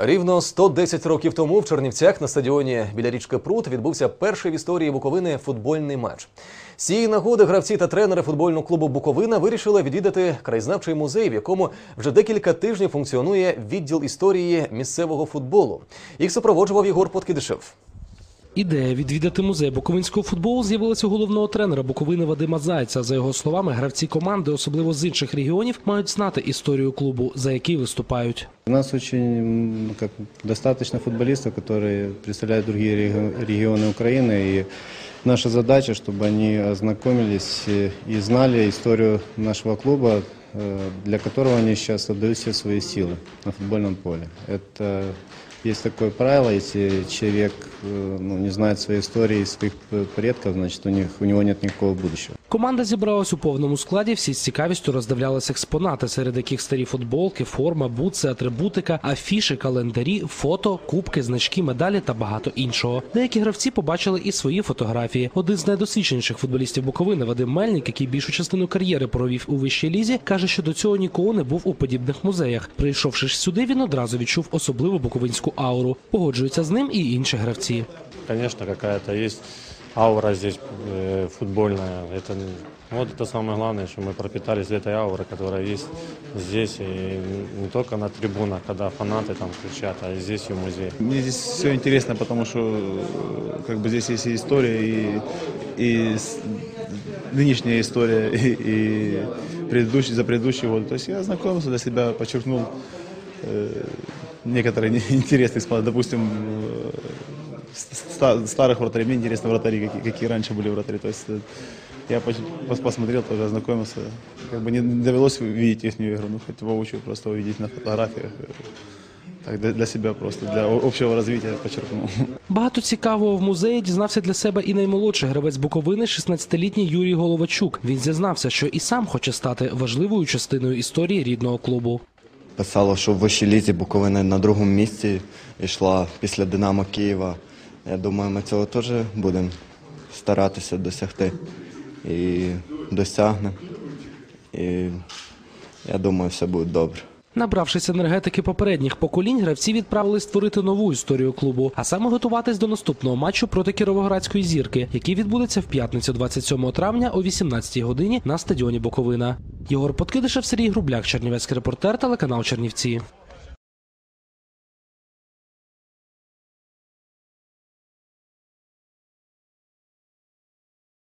Рівно 110 років тому в Чернівцях на стадіоні біля річки Прут відбувся перший в історії Буковини футбольний матч. З цієї нагоди гравці та тренери футбольного клубу Буковина вирішили відвідати краєзнавчий музей, в якому вже декілька тижнів функціонує відділ історії місцевого футболу. Їх супроводжував Єгор Подкидишев. Ідея відвідати музей буковинського футболу з'явилася у головного тренера Буковини Вадима Зайця. За його словами, гравці команди, особливо з інших регіонів, мають знати історію клубу, за який виступають. У нас очень м, как, достаточно футболистов, которые представляют другие реги- регионы Украины. И наша задача, чтобы они ознакомились э, и знали историю нашего клуба, э, для которого они сейчас отдают все свои силы на футбольном поле. Это есть такое правило, если человек э, ну, не знает своей истории, своих э, предков, значит у, них, у него нет никакого будущего. Команда зібралась у повному складі. Всі з цікавістю роздивлялись експонати, серед яких старі футболки, форма, бутси, атрибутика, афіши, календарі, фото, кубки, значки, медалі та багато іншого. Деякі гравці побачили і свої фотографії. Один з найдосвідченіших футболістів Буковини Вадим Мельник, який більшу частину кар'єри провів у вищій лізі, каже, що до цього ніколи не був у подібних музеях. Прийшовши ж сюди, він одразу відчув особливу буковинську ауру. Погоджуються з ним і інші гравці. Конечно, какая-то есть аура здесь э, футбольная. Это, вот это самое главное, что мы пропитались этой аурой, которая есть здесь. И не только на трибунах, когда фанаты там кричат, а и здесь и в музее. Мне здесь все интересно, потому что э, как бы здесь есть и история, и, и нынешняя история, и, и предыдущий, за предыдущий год. То есть я ознакомился для себя, подчеркнул э, некоторые не- интересные, допустим, старых вратарей. Мне интересно вратари, какие, какие раньше были вратари. То есть э, я поч- пос- посмотрел, тоже ознакомился. Как бы не довелось увидеть их игру, ну хоть воочию просто увидеть на фотографиях. э, Так, для, для себя просто, для о- общего развития подчеркнул. Багато цікавого в музеї дізнався для себе і наймолодший гравець Буковини, 16-літній Юрій Головачук. Він зізнався, що і сам хоче стати важливою частиною історії рідного клубу. Писало, що в вищій лізі Буковина на другому місці йшла після Динамо Києва. Я думаю, ми цього теж будемо старатися досягти і досягнемо. І я думаю, все буде добре. Набравшись енергетики попередніх поколінь, гравці відправились створити нову історію клубу, а саме готуватись до наступного матчу проти Кіровоградської зірки, який відбудеться в п'ятницю 27 травня о 18 годині на стадіоні Буковина. Єгор Подкидишев, Сергій Грубляк, Чернівецький репортер, телеканал Чернівці.